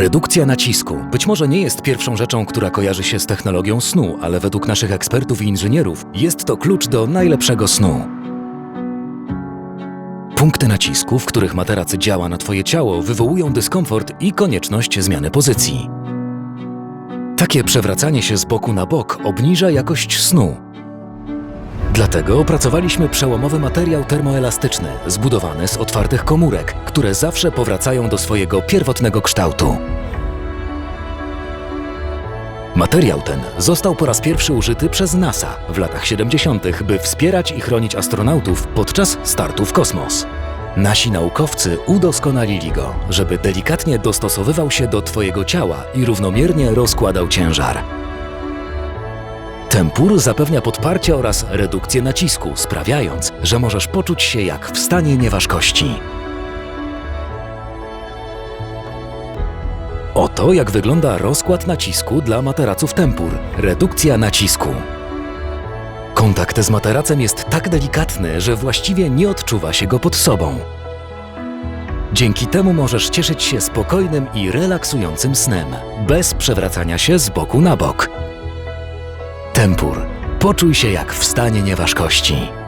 Redukcja nacisku być może nie jest pierwszą rzeczą, która kojarzy się z technologią snu, ale według naszych ekspertów i inżynierów jest to klucz do najlepszego snu. Punkty nacisku, w których materac działa na Twoje ciało, wywołują dyskomfort i konieczność zmiany pozycji. Takie przewracanie się z boku na bok obniża jakość snu. Dlatego opracowaliśmy przełomowy materiał termoelastyczny, zbudowany z otwartych komórek, które zawsze powracają do swojego pierwotnego kształtu. Materiał ten został po raz pierwszy użyty przez NASA w latach 70., by wspierać i chronić astronautów podczas startu w kosmos. Nasi naukowcy udoskonalili go, żeby delikatnie dostosowywał się do Twojego ciała i równomiernie rozkładał ciężar. Tempur zapewnia podparcie oraz redukcję nacisku, sprawiając, że możesz poczuć się jak w stanie nieważkości. Oto jak wygląda rozkład nacisku dla materaców Tempur. Redukcja nacisku. Kontakt z materacem jest tak delikatny, że właściwie nie odczuwa się go pod sobą. Dzięki temu możesz cieszyć się spokojnym i relaksującym snem, bez przewracania się z boku na bok. Tempur. Poczuj się jak w stanie nieważkości.